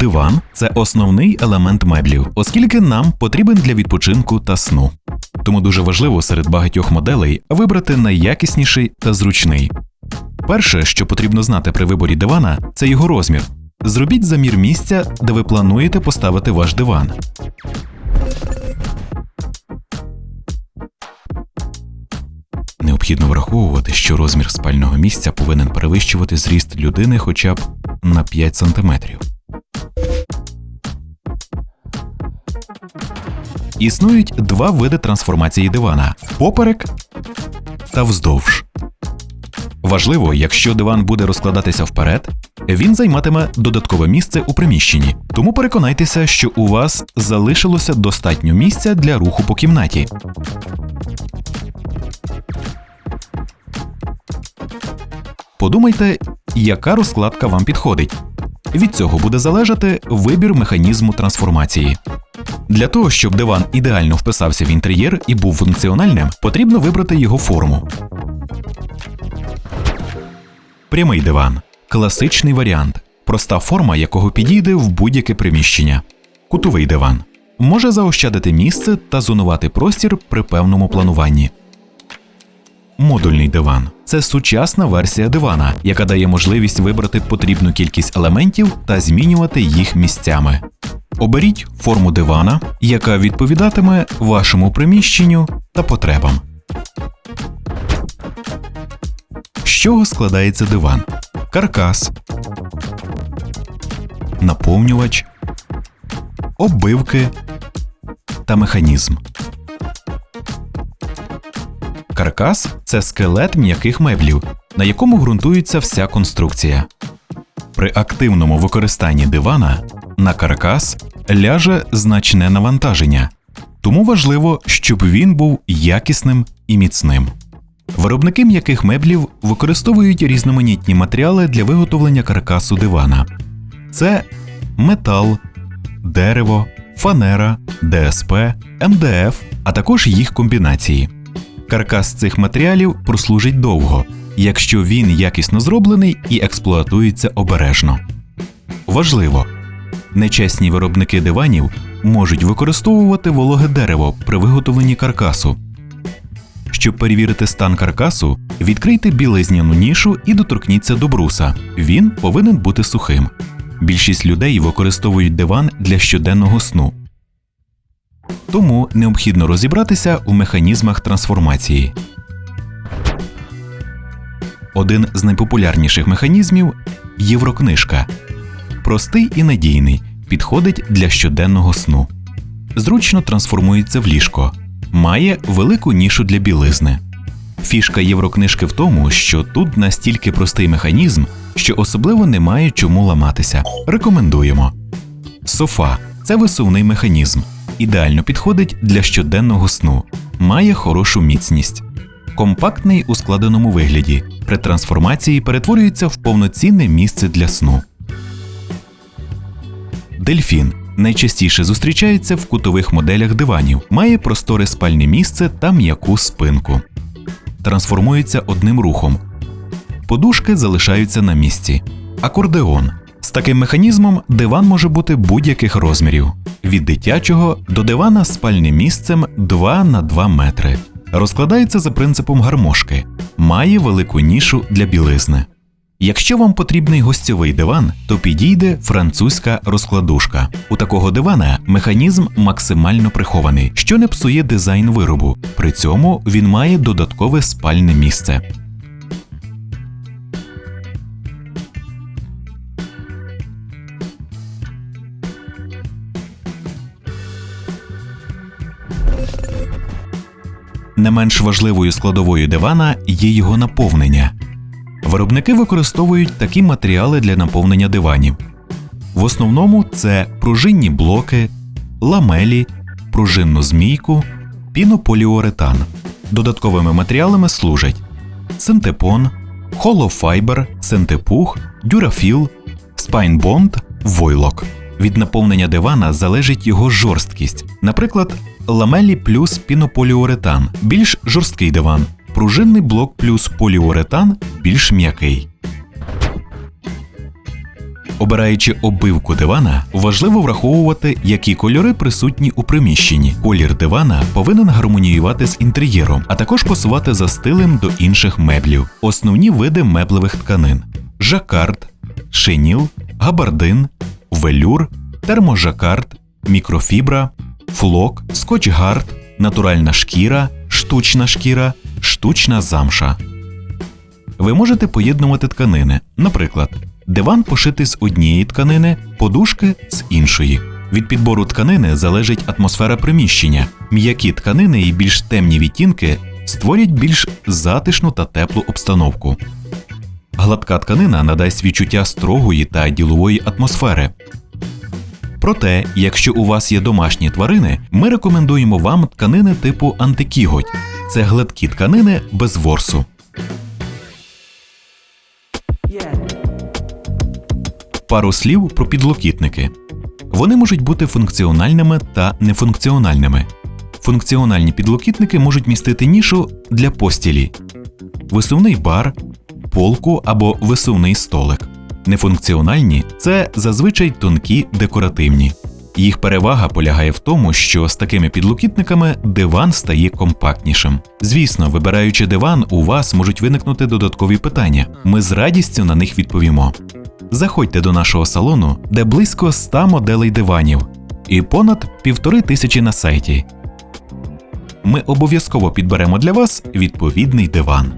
Диван це основний елемент меблів, оскільки нам потрібен для відпочинку та сну. Тому дуже важливо серед багатьох моделей вибрати найякісніший та зручний. Перше, що потрібно знати при виборі дивана, це його розмір. Зробіть замір місця, де ви плануєте поставити ваш диван. Необхідно враховувати, що розмір спального місця повинен перевищувати зріст людини хоча б на 5 см. Існують два види трансформації дивана поперек та вздовж. Важливо, якщо диван буде розкладатися вперед, він займатиме додаткове місце у приміщенні, тому переконайтеся, що у вас залишилося достатньо місця для руху по кімнаті. Подумайте, яка розкладка вам підходить. Від цього буде залежати вибір механізму трансформації. Для того, щоб диван ідеально вписався в інтер'єр і був функціональним, потрібно вибрати його форму. Прямий диван класичний варіант, проста форма, якого підійде в будь-яке приміщення. Кутовий диван може заощадити місце та зонувати простір при певному плануванні. Модульний диван це сучасна версія дивана, яка дає можливість вибрати потрібну кількість елементів та змінювати їх місцями. Оберіть форму дивана, яка відповідатиме вашому приміщенню та потребам. З чого складається диван? Каркас, наповнювач, оббивки та механізм. Каркас це скелет м'яких меблів, на якому ґрунтується вся конструкція. При активному використанні дивана на каркас ляже значне навантаження, тому важливо, щоб він був якісним і міцним. Виробники м'яких меблів використовують різноманітні матеріали для виготовлення каркасу дивана: це метал, дерево, фанера, ДСП, МДФ, а також їх комбінації. Каркас цих матеріалів прослужить довго, якщо він якісно зроблений і експлуатується обережно. Важливо, нечесні виробники диванів можуть використовувати вологе дерево при виготовленні каркасу. Щоб перевірити стан каркасу, відкрийте білизняну нішу і доторкніться до бруса. Він повинен бути сухим. Більшість людей використовують диван для щоденного сну. Тому необхідно розібратися у механізмах трансформації. Один з найпопулярніших механізмів єврокнижка. Простий і надійний, підходить для щоденного сну. Зручно трансформується в ліжко, має велику нішу для білизни. Фішка єврокнижки в тому, що тут настільки простий механізм, що особливо немає чому ламатися. Рекомендуємо. Софа це висувний механізм. Ідеально підходить для щоденного сну, має хорошу міцність. Компактний у складеному вигляді. При трансформації перетворюється в повноцінне місце для сну. Дельфін найчастіше зустрічається в кутових моделях диванів, має просторе спальне місце та м'яку спинку. Трансформується одним рухом. Подушки залишаються на місці. Акордеон. З таким механізмом диван може бути будь-яких розмірів від дитячого до дивана з спальним місцем 2 на 2 метри. Розкладається за принципом гармошки, має велику нішу для білизни. Якщо вам потрібний гостьовий диван, то підійде французька розкладушка. У такого дивана механізм максимально прихований, що не псує дизайн виробу. При цьому він має додаткове спальне місце. Не менш важливою складовою дивана є його наповнення. Виробники використовують такі матеріали для наповнення диванів. В основному це пружинні блоки, ламелі, пружинну змійку, пінополіуретан. Додатковими матеріалами служать синтепон, холофайбер, синтепух, дюрафіл, спайнбонд, войлок. Від наповнення дивана залежить його жорсткість. Наприклад, ламелі плюс пінополіуретан більш жорсткий диван, пружинний блок плюс поліуретан більш м'який. Обираючи обивку дивана, важливо враховувати, які кольори присутні у приміщенні. Колір дивана повинен гармоніювати з інтер'єром, а також пасувати за стилем до інших меблів. Основні види меблевих тканин: жакард, шиніл, габардин, велюр, терможакард, мікрофібра, флок, скотчгард, натуральна шкіра, штучна шкіра, штучна замша. Ви можете поєднувати тканини. Наприклад, диван пошитий з однієї тканини, подушки з іншої. Від підбору тканини залежить атмосфера приміщення. М'які тканини і більш темні відтінки створять більш затишну та теплу обстановку. Гладка тканина надасть відчуття строгої та ділової атмосфери. Проте, якщо у вас є домашні тварини, ми рекомендуємо вам тканини типу антикіготь. Це гладкі тканини без ворсу. Пару слів про підлокітники. Вони можуть бути функціональними та нефункціональними. Функціональні підлокітники можуть містити нішу для постілі, висувний бар, полку або висувний столик. Нефункціональні це зазвичай тонкі декоративні. Їх перевага полягає в тому, що з такими підлокітниками диван стає компактнішим. Звісно, вибираючи диван, у вас можуть виникнути додаткові питання. Ми з радістю на них відповімо. Заходьте до нашого салону, де близько 100 моделей диванів і понад півтори тисячі на сайті. Ми обов'язково підберемо для вас відповідний диван.